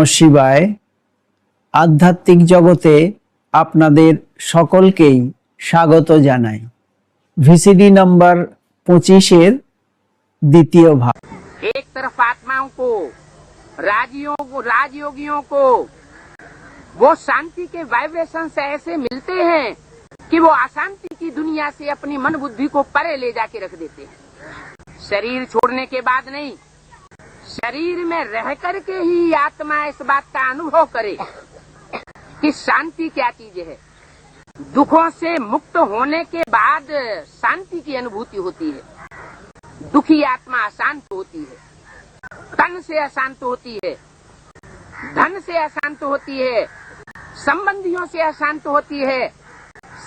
নমঃ শিবায় আধ্যাত্মিক জগতে আপনাদের সকলকেই স্বাগত জানাই ভিসিডি নাম্বার পঁচিশের দ্বিতীয় ভাগ एक तरफ आत्माओं को राजियों को राजयोगियों को वो शांति के वाइब्रेशन से ऐसे मिलते हैं कि वो अशांति की दुनिया से अपनी मन बुद्धि को परे ले जाके रख देते हैं शरीर छोड़ने के बाद नहीं शरीर में रह करके ही आत्मा इस बात का अनुभव करे कि शांति क्या चीज़ है। दुखों से मुक्त होने के बाद शांति की अनुभूति होती है। दुखी आत्मा अशांत होती है। तन से अशांत होती है। धन से अशांत होती है। संबंधियों से अशांत होती है।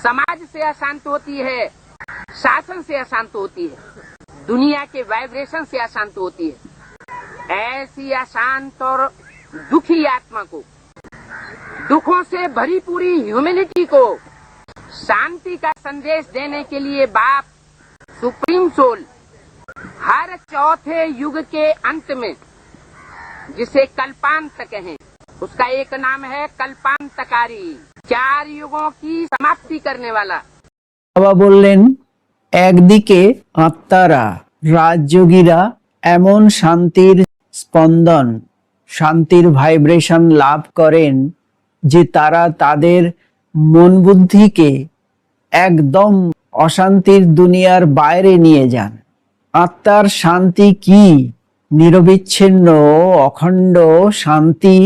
समाज से अशांत होती है। शासन से अशांत होती है। दुनिया के वाइब्रेशन से अशांत होती है। ऐसी अशांत और दुखी आत्मा को दुखों से भरी पूरी ह्यूमैनिटी को शांति का संदेश देने के लिए बाप सुप्रीम सोल हर चौथे युग के अंत में जिसे कल्पांत कहें उसका एक नाम है कल्पांतकारी चार युगों की समाप्ति करने वाला বাবা বললেন একদিকে আত্মারা রাজযোগীরা এমন শান্তির স্পন্দন, শান্তির ভাইব্রেশন লাভ করেন যে তারা তাদের মন বুদ্ধিকে একদম অশান্তির দুনিয়ার বাইরে নিয়ে যান। আত্মার শান্তি কি? নিরবিচ্ছিন্ন অখণ্ড শান্তি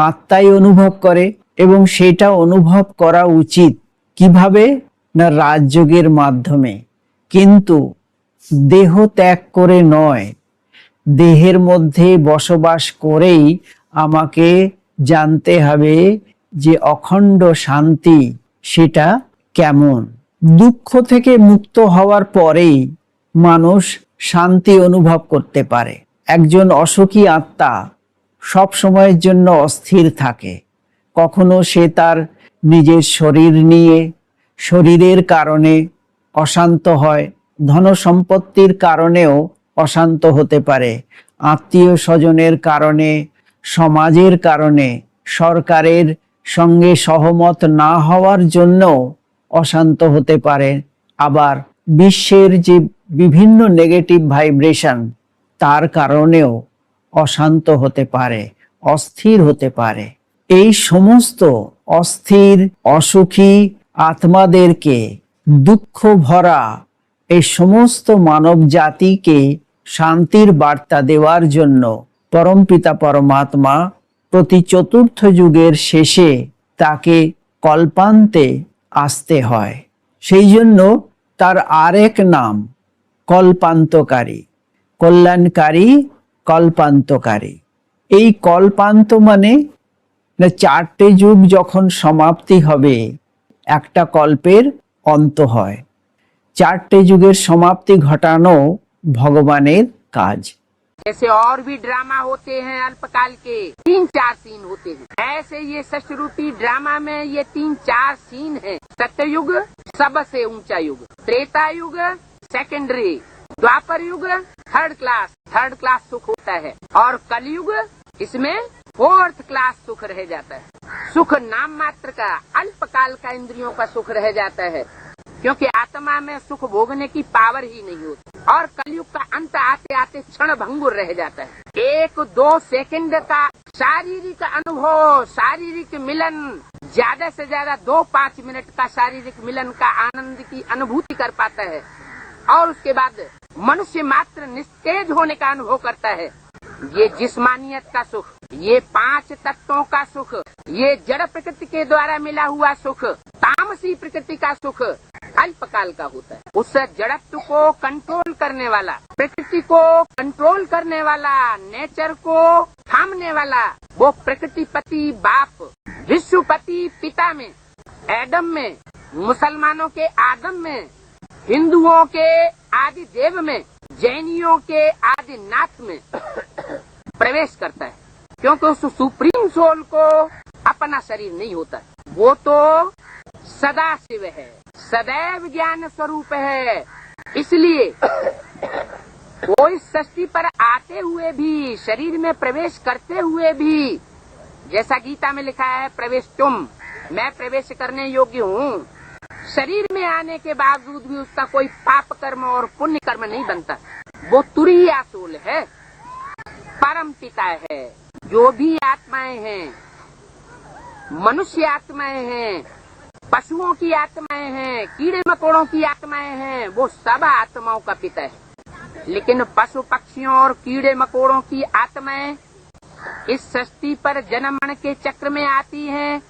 আত্মাই অনুভব করে এবং সেটা অনুভব করা উচিত কীভাবে? না রাজযোগের মাধ্যমে। কিন্তু দেহ ত্যাগ করে নয় দেহের মধ্যে বসবাস করেই আমাকে জানতে হবে যে অখণ্ড শান্তি সেটা কেমন। দুঃখ থেকে মুক্ত হওয়ার পরেই মানুষ শান্তি অনুভব করতে পারে। একজন অসুখী আত্মা সব সময়ের জন্য অস্থির থাকে। কখনো সে তার নিজের শরীর নিয়ে, শরীরের কারণে অশান্ত হয় ধন সম্পত্তির কারণেও অশান্ত হতে পারে। আত্মীয় স্বজনের কারণে, সমাজের কারণে, সরকারের সঙ্গে সহমত না হওয়ার জন্য অশান্ত হতে পারে। আবার বিশ্বের যে বিভিন্ন নেগেটিভ ভাইব্রেশন তার কারণেও অশান্ত হতে পারে, অস্থির হতে পারে। এই সমস্ত অস্থির, অসুখী আত্মাদেরকে দুঃখ ভরা এই সমস্ত মানব জাতিকে শান্তির বার্তা দেওয়ার জন্য পরমপিতা পরমাত্মা প্রতি চতুর্থ যুগের শেষে তাকে কল্পান্তে আসতে হয়। সেই জন্য তার আরেক নাম কল্পান্তকারী। কল্যাণকারী, কল্পান্তকারী। এই কল্পান্ত মানে চারটে যুগ যখন সমাপ্তি হবে, একটা কল্পের অন্ত হয়। চারটে যুগের সমাপ্তি ঘটানো ভগবানের কাজ जैसे और भी ड्रामा होते हैं अल्पकाल के तीन चार सीन होते हैं ऐसे ये सष्टरूपी ड्रामा में ये तीन चार सीन है सत्ययुग सबसे ऊंचा युग त्रेता युग सेकेंडरी द्वापर युग थर्ड क्लास थर्ड क्लास सुख होता है और कलयुग इसमें फोर्थ क्लास सुख रह जाता है सुख नाम मात्र का अल्पकाल का इंद्रियों का सुख रह जाता है क्योंकि आत्मा में सुख भोगने की पावर ही नहीं होती। और कलयुग का अंत आते आते क्षण भंगुर रह जाता है। एक दो सेकंड का शारीरिक अनुभव, शारीरिक मिलन, ज़्यादा से ज़्यादा दो पाँच मिनट का शारीरिक मिलन का आनंद की अनुभूति कर पाता है। और उसके बाद मनुष्य मात्र निस्तेज होने का अनुभव करता है। ये जिस्मानियत का सुख, ये पाँच तत्वों का सुख, ये जड़ प्रकृति के द्वारा मिला हुआ सुख, तामसी प्रकृति का सुख अल्पकाल का होता है। उस जड़त्व को कंट्रोल करने वाला प्रकृति को कंट्रोल करने वाला नेचर को थामने वाला वो प्रकृतिपति बाप, विश्वपति पिता में, एडम में, मुसलमानों के आदम में, हिंदुओं के आदि देव में, जैनियों के आदि नाथ में प्रवेश करता है। क्योंकि उस सुप्रीम सोल को अपना शरीर नहीं होता। वो तो सदा शिव है। सदैव ज्ञान स्वरूप है। इसलिए वो इस सृष्टि पर आते हुए भी, शरीर में प्रवेश करते हुए भी, जैसा गीता में लिखा है, प्रवेश तुम, मैं प्रवेश करने योग्य हूँ। शरीर में आने के बावजूद भी उसका कोई पाप कर्म और पुण्य कर्म नहीं बनता। वो तुरीय आसूल है, परम पिता है, जो भी आत्माएँ हैं, मनुष्य आत्माएँ हैं पशुओं की आत्माएं हैं कीड़े मकोड़ों की आत्माएं हैं वो सब आत्माओं का पिता है लेकिन पशु पक्षियों और कीड़े मकोड़ों की आत्माएं इस सृष्टि पर जन्म मरण के चक्र में आती हैं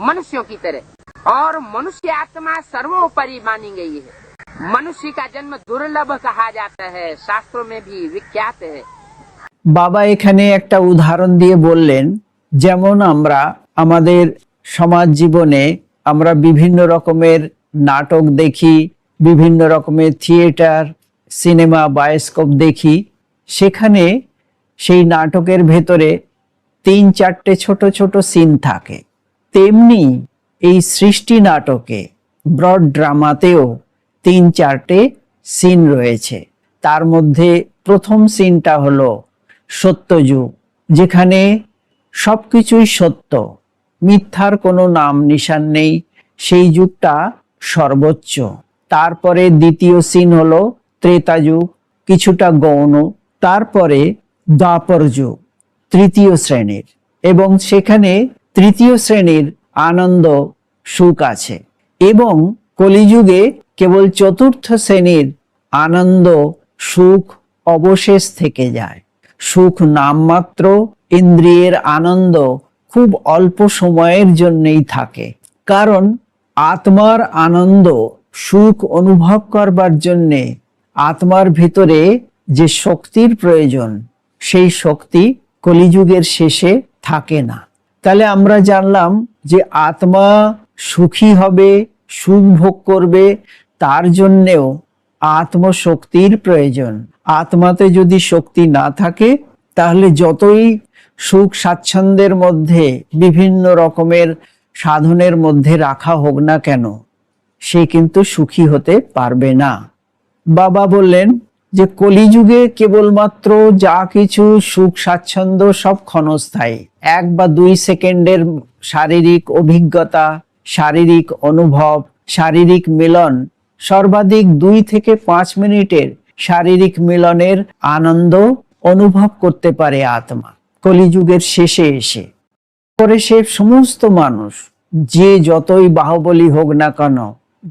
मनुष्यों की तरह और मनुष्य आत्मा सर्वोपरि मानी गई है मनुष्य का जन्म दुर्लभ कहा जाता है शास्त्रों में भी विख्यात है বাবা এখানে একটা উদাহরণ দিয়ে বললেন যেমন আমরা আমাদের সমাজ জীবনে আমরা বিভিন্ন রকমের নাটক দেখি, বিভিন্ন রকমের থিয়েটার, সিনেমা, বায়োস্কোপ দেখি। সেখানে সেই নাটকের ভেতরে তিন চারটে ছোট ছোট সিন থাকে। তেমনি এই সৃষ্টি নাটকে, ব্রড ড্রামাতেও তিন চারটে সিন রয়েছে। তার মধ্যে প্রথম সিনটা হলো সত্যযুগ, যেখানে সবকিছুই সত্য। মিথ্যার কোনো নাম নিশান নেই। সেই যুগটা সর্বোচ্চ। তারপরে দ্বিতীয় সিন হলো ত্রেতা যুগ, কিছুটা গৌণ, তারপরে দ্বাপর যুগ, তৃতীয় শ্রেণির। এবং সেখানে তৃতীয় শ্রেণির আনন্দ, সুখ আছে। এবং কলিযুগে কেবল চতুর্থ শ্রেণির আনন্দ, সুখ অবশেষ থেকে যায়। সুখ নামমাত্র ইন্দ্রিয়ের আনন্দ খুব অল্প সময়ের জন্যই থাকে। কারণ আত্মার আনন্দ, সুখ অনুভব করবার জন্যে আত্মার ভিতরে যে শক্তির প্রয়োজন, সেই শক্তি কলিযুগের শেষে থাকে না। তাহলে আমরা জানলাম যে আত্মা সুখী হবে, সুখ ভোগ করবে, তার জন্যেও আত্মশক্তির প্রয়োজন। আত্মাতে যদি শক্তি না থাকে, তাহলে যতই সুখ স্বাচ্ছন্দ্যের মধ্যে, বিভিন্ন রকমের সাধনের মধ্যে রাখা হোক না কেন, সে কিন্তু সুখী হতে পারবে না। বাবা বললেন যে, কলিযুগে কেবলমাত্র যা কিছু সুখ স্বাচ্ছন্দ্য সব ক্ষণস্থায়ী। এক বা দুই সেকেন্ডের শারীরিক অভিজ্ঞতা, শারীরিক অনুভব, শারীরিক মিলন, সর্বাধিক দুই থেকে পাঁচ মিনিটের শারীরিক মিলনের আনন্দ অনুভব করতে পারে আত্মা। কলিযুগের শেষে এসে পরে সে সমস্ত মানুষ, যে যতই বাহুবলী হোক না কেন,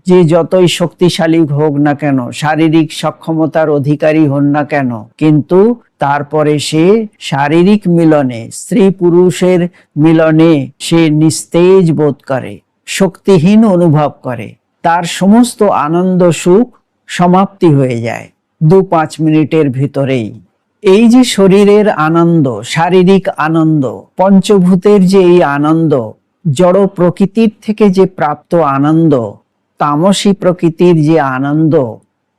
যে যতই শক্তিশালী হোক না কেন, শারীরিক সক্ষমতার অধিকারী হন না কেন, কিন্তু তারপরে সে শারীরিক মিলনে, স্ত্রী পুরুষের মিলনে সে নিস্তেজ বোধ করে, শক্তিহীন অনুভব করে, তার সমস্ত আনন্দ সুখ সমাপ্তি হয়ে যায় দু পাঁচ মিনিটের ভিতরেই। এই যে শরীরের আনন্দ, শারীরিক আনন্দ, পঞ্চভূতের যে এই আনন্দ, জড় প্রকৃতির থেকে যে প্রাপ্ত আনন্দ, তামসী প্রকৃতির যে আনন্দ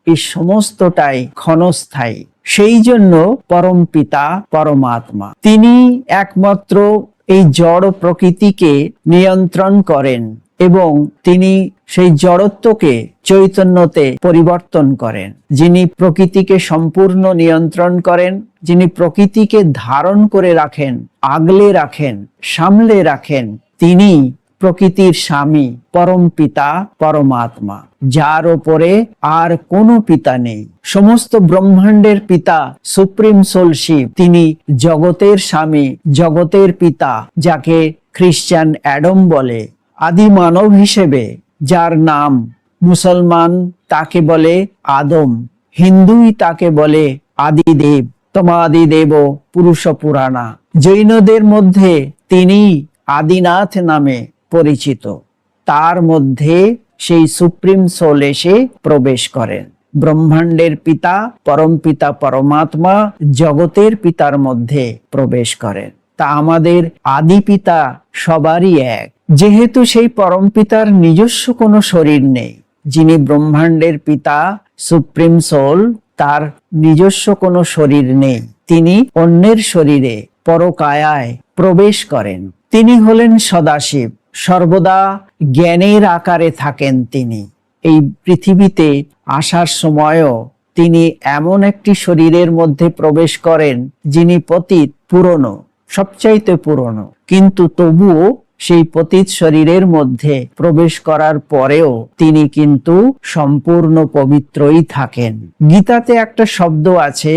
এই সমস্তটাই ক্ষণস্থায়ী। সেই জন্য পরম পিতা, পরমাত্মা, তিনি একমাত্র এই জড় প্রকৃতিকে নিয়ন্ত্রণ করেন। এবং তিনি সেই জড়ত্বকে চৈতন্যতে পরিবর্তন করেন। যিনি প্রকৃতিকে সম্পূর্ণ নিয়ন্ত্রণ করেন, যিনি প্রকৃতিকে ধারণ করে রাখেন, আগলে রাখেন, সামলে রাখেন, তিনি প্রকৃতির স্বামী, পরম পিতা, পরমাত্মা, যার ওপরে আর কোনো পিতা নেই। সমস্ত ব্রহ্মাণ্ডের পিতা সুপ্রিম সোল শিব, তিনি জগতের স্বামী, জগতের পিতা, যাকে খ্রিস্টান অ্যাডম বলে। আদি মানব হিসেবে, যার নাম মুসলমান তাকে বলে আদম, হিন্দুই তাকে বলে আদিদেব তমাদি দেব পুরুষ পুরাণা জৈনদের মধ্যে তিনি আদিনাথ নামে পরিচিত। তার মধ্যে সেই সুপ্রিম সোল এসে প্রবেশ করেন। ব্রহ্মাণ্ডের পিতা, পরম পিতা পরমাত্মা, জগতের পিতার মধ্যে প্রবেশ করেন। তা আমাদের আদি পিতা সবারই এক। যেহেতু সেই পরম পিতার নিজস্ব কোনো শরীর নেই, যিনি ব্রহ্মাণ্ডের পিতা, সুপ্রিম সোল, তার নিজস্ব কোনো শরীর নেই। তিনি অন্যের শরীরে পরকায়ায় প্রবেশ করেন। তিনি হলেন সদাশিব, সর্বদা জ্ঞানের আকারে থাকেন তিনি। এই পৃথিবীতে আসার সময়ও তিনি এমন একটি শরীরের মধ্যে প্রবেশ করেন, যিনি পতীত, পুরনো। সবচাইতে পুরনো। কিন্তু তবুও সেই পতিত শরীরের মধ্যে প্রবেশ করার পরেও তিনি কিন্তু সম্পূর্ণ পবিত্রই থাকেন। গীতাতে একটা শব্দ আছে,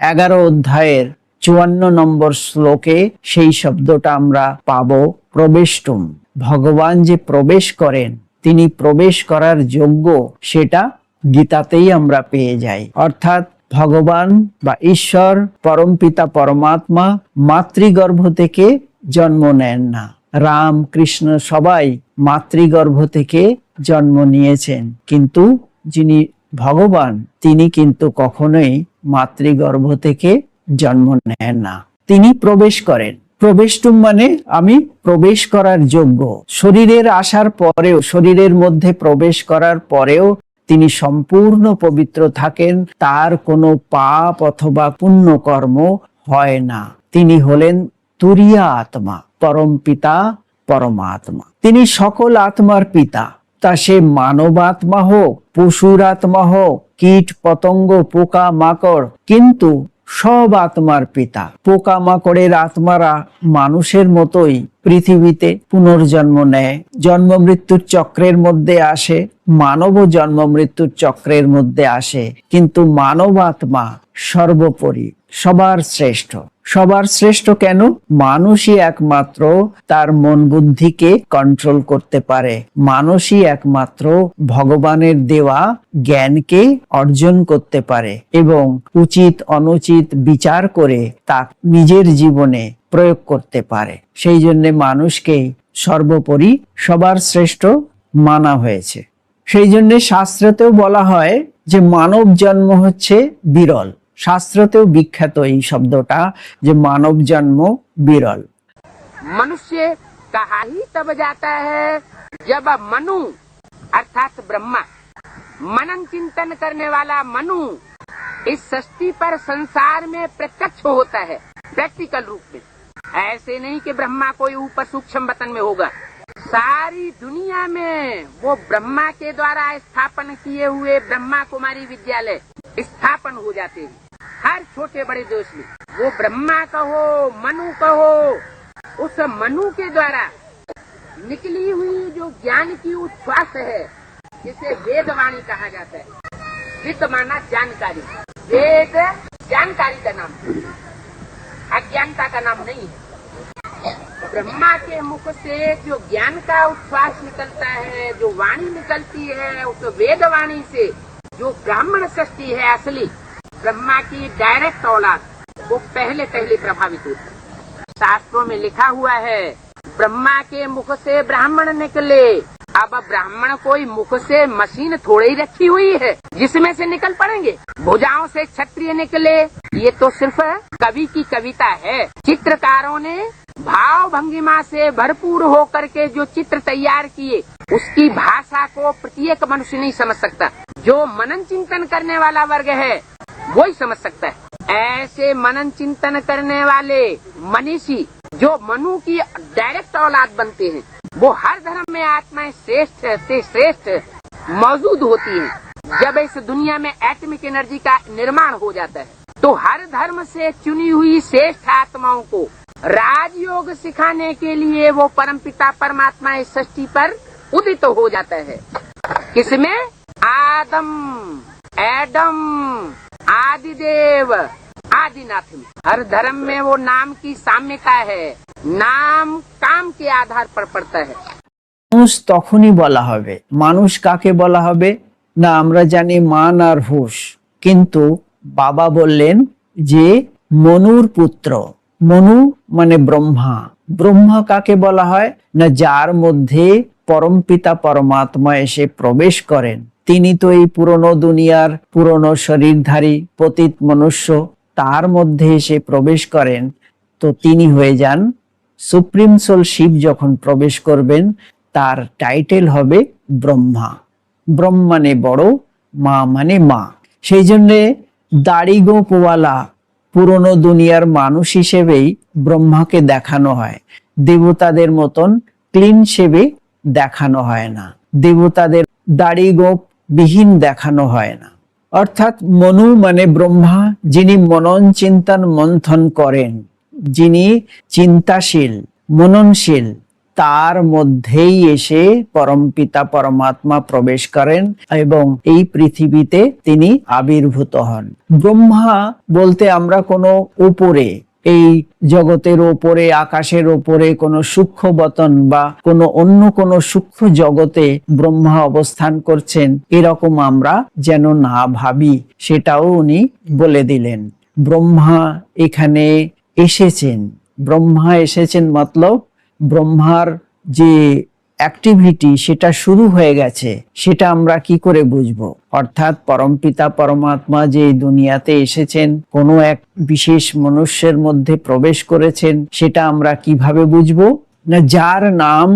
এগারো অধ্যায়ের চুয়ান্ন নম্বর শ্লোকে সেই শব্দটা আমরা পাব প্রবেশটুম ভগবান যে প্রবেশ করেন, তিনি প্রবেশ করার যোগ্য, সেটা গীতাতেই আমরা পেয়ে যাই। অর্থাৎ ভগবান বা ঈশ্বর পরমপিতা পরমাত্মা, মাতৃগর্ভ থেকে জন্ম নেন না। রাম কৃষ্ণ সবাই মাতৃগর্ভ থেকে জন্ম নিয়েছেন। কিন্তু যিনি ভগবান, তিনি কিন্তু কখনোই মাতৃগর্ভ থেকে জন্ম নেন না। তিনি প্রবেশ করেন। প্রবেশটুম মানে আমি প্রবেশ করার যোগ্য। শরীরের আসার পরেও, শরীরের মধ্যে প্রবেশ করার পরেও তিনি সম্পূর্ণ পবিত্র থাকেন, তার কোনো পাপ অথবা পুণ্যকর্ম হয় না। তিনি হলেন তুরিয়া আত্মা, পরম পিতা পরমাত্মা তিনি সকল আত্মার পিতা। তা সে মানব আত্মা হোক, পশুর আত্মা হোক, কীট, পতঙ্গ, পোকা, মাকড়, কিন্তু সব আত্মার পিতা। পোকামাকড়ের আত্মারা মানুষের মতোই পৃথিবীতে পুনর্জন্ম নেয়। জন্ম মৃত্যুর চক্রের মধ্যে আসে, মানব জন্ম মৃত্যুর চক্রের মধ্যে আসে। কিন্তু মানব আত্মা সর্বোপরি সবার শ্রেষ্ঠ। সবার শ্রেষ্ঠ কেন? মানুষই একমাত্র তার মন বুদ্ধিকে কন্ট্রোল করতে পারে। মানুষই একমাত্র ভগবানের দেওয়া জ্ঞানকে অর্জন করতে পারে এবং উচিত অনুচিত বিচার করে তা নিজের জীবনে প্রয়োগ করতে পারে। সেই জন্যে মানুষকে সর্বোপরি সবার শ্রেষ্ঠ মানা হয়েছে। সেই জন্যে শাস্ত্রতেও বলা হয় যে মানব জন্ম হচ্ছে বিরল। শাস্ত্রতেও বিখ্যাত এই শব্দটা যে মানব জন্ম বিরল मनुष्य कहा ही तब जाता है जब मनु अर्थात ब्रह्मा मनन चिंतन करने वाला मनु इस सृष्टि पर संसार में प्रत्यक्ष होता है प्रैक्टिकल रूप में ऐसे नहीं कि ब्रह्मा कोई ऊपर सूक्ष्म वतन में होगा सारी दुनिया में वो ब्रह्मा के द्वारा स्थापन किए हुए ब्रह्मा कुमारी विद्यालय स्थापन हो जाते हैं हर छोटे बड़े दोष में। वो ब्रह्मा कहो, मनु कहो, उस मनु के द्वारा निकली हुई जो ज्ञान की उच्छ्वास है, जिसे वेदवाणी कहा जाता है। विद माना जानकारी। वेद जानकारी का नाम। अज्ञानता का नाम नहीं है। ब्रह्मा के मुख से जो ज्ञान का उच्छ्वास निकलता है, जो वाणी निकलती है, उस वेदवाणी से जो ब्राह्मण सृष्टि है असली ब्रह्मा की डायरेक्ट औलाद, वो पहले पहले प्रभावित होती शास्त्रों में लिखा हुआ है, ब्रह्मा के मुख से ब्राह्मण निकले। अब ब्राह्मण कोई मुख से मशीन थोड़ी ही रखी हुई है, जिसमें से निकल पड़ेंगे। भुजाओं से क्षत्रिय निकले। ये तो सिर्फ़ कवि की कविता है। चित्रकारों ने भाव भंगिमा से भरपूर होकर के जो चित्र तैयार किए, उसकी भाषा को प्रत्येक मनुष्य नहीं समझ सकता। जो मनन चिंतन करने वाला वर्ग है वो ही समझ सकता है। ऐसे मनन चिंतन करने वाले मनीषी, जो मनु की डायरेक्ट औलाद बनते हैं, वो हर धर्म में आत्माएँ श्रेष्ठ से श्रेष्ठ मौजूद होती हैं। जब इस दुनिया में एटमिक एनर्जी का निर्माण हो जाता है तो हर धर्म से चुनी हुई श्रेष्ठ आत्माओं को राजयोग सिखाने के लिए वो परमपिता परमात्मा इस सृष्टि पर उदित हो जाता है। किसमें? आदम एडम आदिदेव आदिनाथ में हर धर्म में वो नाम की साम्यता है नाम काम के आधार पर पड़ता है মানুষ তখনই বলা হবে মানুষ কাকে বলা হবে না আমরা জানি মান আর হুশ কিন্তু বাবা বললেন যে মনুর পুত্র মনু মানে ব্রহ্মা ব্রহ্মা কাকে বলা হয় না যার মধ্যে পরমপিতা পরমাত্মা এসে প্রবেশ করেন তিনি তো এই পুরনো দুনিয়ার পুরনো শরীরধারী পতিত মনুষ্য, তার মধ্যে এসে প্রবেশ করেন। তো তিনি হয়ে যান সুপ্রিম সোল শিব যখন প্রবেশ করবেন, তার টাইটেল হবে ব্রহ্মা। ব্রহ্ম মানে বড়, মা মানে মা। সেই জন্যে দাড়ি গোপওয়ালা পুরনো দুনিয়ার মানুষ হিসেবেই ব্রহ্মাকে দেখানো হয়। দেবতাদের মতন ক্লিন শেবে দেখানো হয় না। দেবতাদের দাড়ি গোপ বিহীন দেখানো হয় না। অর্থাৎ মনু মানে ব্রহ্মা, যিনি মনন চিন্তন মন্থন করেন, যিনি চিন্তাশীল, মননশীল, তার মধ্যেই এসে পরমপিতা পরমাত্মা প্রবেশ করেন এবং এই পৃথিবীতে তিনি আবির্ভূত হন। ব্রহ্মা বলতে আমরা কোনো উপরে এই জগতের ওপরে, আকাশের ওপরে কোনো সূক্ষ্ম বতন বা কোনো অন্য কোনো সূক্ষ্ম জগতে ব্রহ্মা অবস্থান করছেন, এরকম আমরা যেন না ভাবি। সেটাও উনি বলে দিলেন। ব্রহ্মা এখানে এসেছেন। ব্রহ্মা এসেছেন মতলব ব্রহ্মার যে অ্যাক্টিভিটি সেটা শুরু হয়ে গেছে, সেটা আমরা কি করে বুঝব? অর্থাৎ পরমপিতা পরমাত্মা যে দুনিয়াতে এসেছেন, কোনো এক বিশেষ মনুষ্যের মধ্যে প্রবেশ করেছেন, সেটা আমরা কীভাবে বুঝব? না যার নাম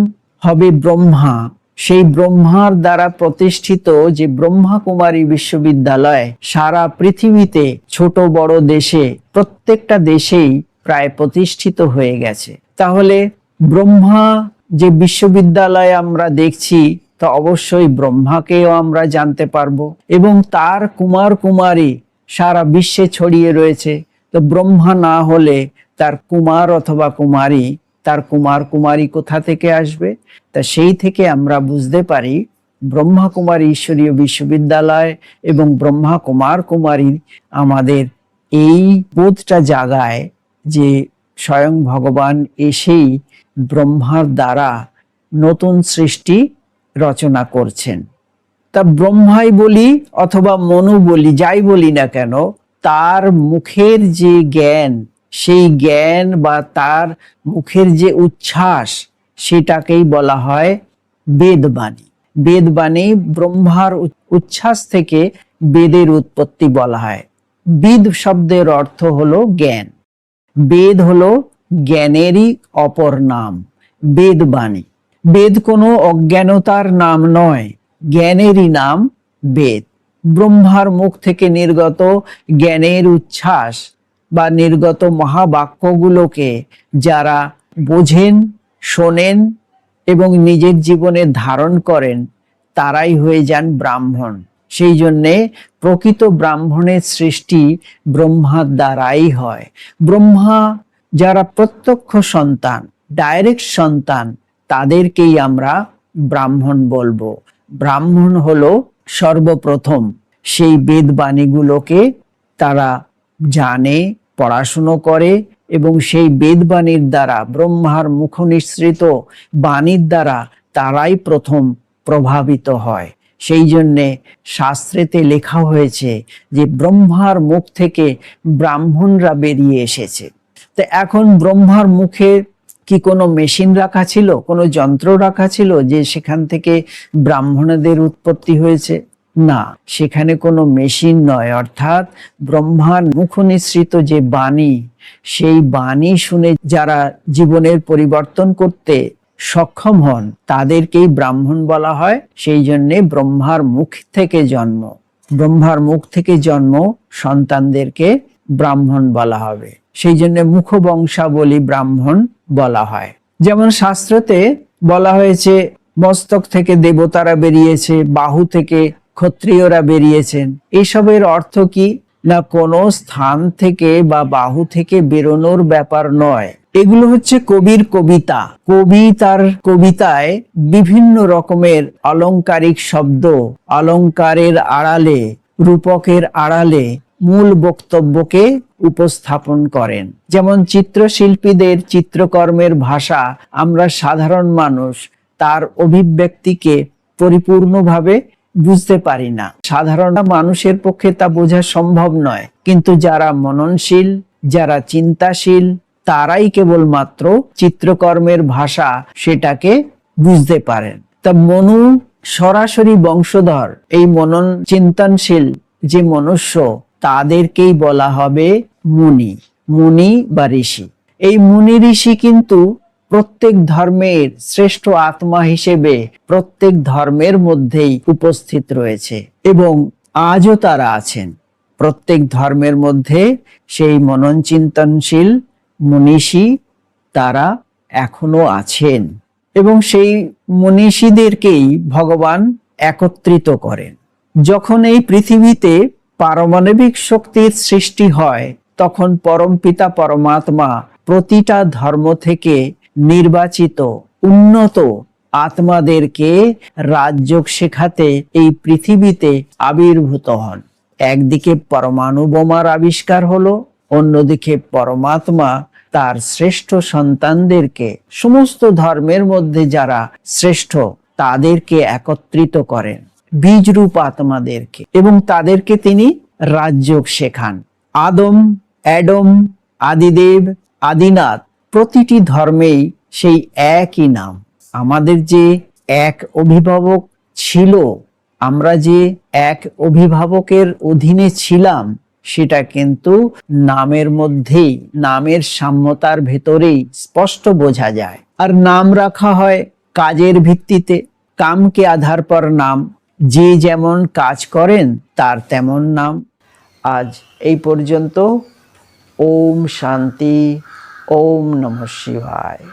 হবে ব্রহ্মা। সেই ব্রহ্মার দ্বারা প্রতিষ্ঠিত যে ব্রহ্মা কুমারী বিশ্ববিদ্যালয়, সারা পৃথিবীতে ছোট বড় দেশে, প্রত্যেকটা দেশেই প্রায় প্রতিষ্ঠিত হয়ে গেছে। তাহলে ব্রহ্মা যে বিশ্ববিদ্যালয়ে আমরা দেখছি, তা অবশ্যই ব্রহ্মাকেও আমরা জানতে পারব। এবং তার কুমার কুমারী সারা বিশ্বে ছড়িয়ে রয়েছে। তো ব্রহ্মা না হলে তার কুমার অথবা কুমারী, তার কুমার কুমারী কোথা থেকে আসবে? তা সেই থেকে আমরা বুঝতে পারি, ব্রহ্মা কুমারী ঈশ্বরীয় বিশ্ববিদ্যালয় এবং ব্রহ্মা কুমার কুমারী আমাদের এই বোধটা জাগায় যে স্বয়ং ভগবান এসেই ব্রহ্মার দ্বারা নতুন সৃষ্টি রচনা করছেন। তা ব্রহ্মাই বলি অথবা মনু বলি, যাই বলি না কেন, তার মুখের যে জ্ঞান, সেই জ্ঞান বা তার মুখের যে উচ্ছ্বাস, সেটাকেই বলা হয় বেদবাণী। বেদবাণী ব্রহ্মার উচ্ছ্বাস থেকে বেদের উৎপত্তি বলা হয়। বিদ শব্দের অর্থ হলো জ্ঞান। বেদ হলো জ্ঞানেরই অপর নাম, বেদবাণী। বেদ কোনো অজ্ঞানতার নাম নয়, জ্ঞানেরই নাম বেদ। ব্রহ্মার মুখ থেকে নির্গত জ্ঞানের উচ্ছ্বাস বা নির্গত মহাবাক্যগুলোকে যারা বোঝেন, শোনেন এবং নিজের জীবনে ধারণ করেন, তারাই হয়ে যান ব্রাহ্মণ। সেই জন্যে প্রকৃত ব্রাহ্মণের সৃষ্টি ব্রহ্মার দ্বারাই হয়। ব্রহ্মা যারা প্রত্যক্ষ সন্তান ডাইরেক্ট সন্তান, তাদেরকেই আমরা ব্রাহ্মণ বলব। ব্রাহ্মণ হলো সর্বপ্রথম। সেই বেদবাণীগুলোকে তারা জানে, পড়াশুনো করে এবং সেই বেদবাণীর দ্বারা, ব্রহ্মার মুখ নিঃসৃত বাণীর দ্বারা তারাই প্রথম প্রভাবিত হয়। সেই জন্যে শাস্ত্রেতে লেখা হয়েছে যে, ব্রহ্মার মুখ থেকে ব্রাহ্মণরা বেরিয়ে এসেছে। তো এখন ব্রহ্মার মুখে কি কোনো মেশিন রাখা ছিল? কোনো যন্ত্র রাখা ছিল যে সেখান থেকে ব্রাহ্মণদের উৎপত্তি হয়েছে? না, সেখানে কোনো মেশিন নয়। অর্থাৎ ব্রহ্মার মুখ নিঃসৃত যে বাণী, সেই বাণী শুনে যারা জীবনের পরিবর্তন করতে সক্ষম হন, তাদেরকেই ব্রাহ্মণ বলা হয়। সেই জন্যে ব্রহ্মার মুখ থেকে জন্ম। ব্রহ্মার মুখ থেকে জন্ম সন্তানদেরকে ব্রাহ্মণ বলা হবে। সেই জন্য মুখবংশাবলী ব্রাহ্মণ বলা হয়। যেমন শাস্ত্রতে বলা হয়েছে, মস্তক থেকে দেবতারা বেরিয়েছে, বাহু থেকে ক্ষত্রিয়রা বেরিয়েছেন। এসবের অর্থ কি? না, কোনো স্থান থেকে বা বাহু থেকে বেরোনোর ব্যাপার নয়। এগুলো হচ্ছে কবির কবিতা। কবি তার কবিতায় বিভিন্ন রকমের অলংকারিক শব্দ অলংকারের আড়ালে, রূপকের আড়ালে মূল বক্তব্যকে উপস্থাপন করেন। যেমন চিত্রশিল্পীদের চিত্রকর্মের ভাষা, আমরা সাধারণ মানুষ, তার অভিব্যক্তিকে পরিপূর্ণভাবে বুঝতে পারি না। সাধারণ মানুষের পক্ষে তা বোঝা সম্ভব নয়, কিন্তু যারা মননশীল, যারা চিন্তাশীল, তারাই কেবলমাত্র চিত্রকর্মের ভাষা সেটাকে বুঝতে পারেন। তা মনু সরাসরি বংশধর, এই মনন চিন্তনশীল যে মনুষ্য তাদেরকেই বলা হবে মুনি মুনি বা ঋষি। এই মুনি ঋষি কিন্তু প্রত্যেক ধর্মের শ্রেষ্ঠ আত্মা হিসেবে প্রত্যেক ধর্মের মধ্যেই উপস্থিত রয়েছে এবং আজও তারা আছেন। প্রত্যেক ধর্মের মধ্যে সেই মনন চিন্তনশীল মনীষী তারা এখনও আছেন এবং সেই মনীষীদেরকেই ভগবান একত্রিত করেন। যখন এই পৃথিবীতে পারমাণবিক শক্তির সৃষ্টি হয়, তখন পরমপিতা পরমাত্মা প্রতিটা ধর্ম থেকে নির্বাচিত, উন্নত আত্মাদেরকে রাজযোগ শেখাতে এই পৃথিবীতে আবির্ভূত হন। একদিকে পরমাণু বোমার আবিষ্কার হলো, অন্যদিকে পরমাত্মা তার শ্রেষ্ঠ সন্তানদেরকে, সমস্ত ধর্মের মধ্যে যারা শ্রেষ্ঠ, তাদেরকে একত্রিত করেন। বীজরূপ আত্মাদেরকে এবং তাদেরকে তিনি রাজযোগ শেখান। আদম, অ্যাডম, আদিদেব, আদিনাথ প্রতিটি ধর্মেই সেই একই নাম। আমাদের যে এক অভিভাবক ছিল, আমরা যে এক অভিভাবকের অধীনে ছিলাম, সেটা কিন্তু নামের মধ্যেই, নামের সাম্যতার ভেতরেই স্পষ্ট বোঝা যায়। আর নাম রাখা হয় কাজের ভিত্তিতে। কামকে আধার পর নাম যে যেমন কাজ করেন, তার তেমন নাম। আজ এই পর্যন্ত, ওম শান্তি, ওম নমঃ শিবায়।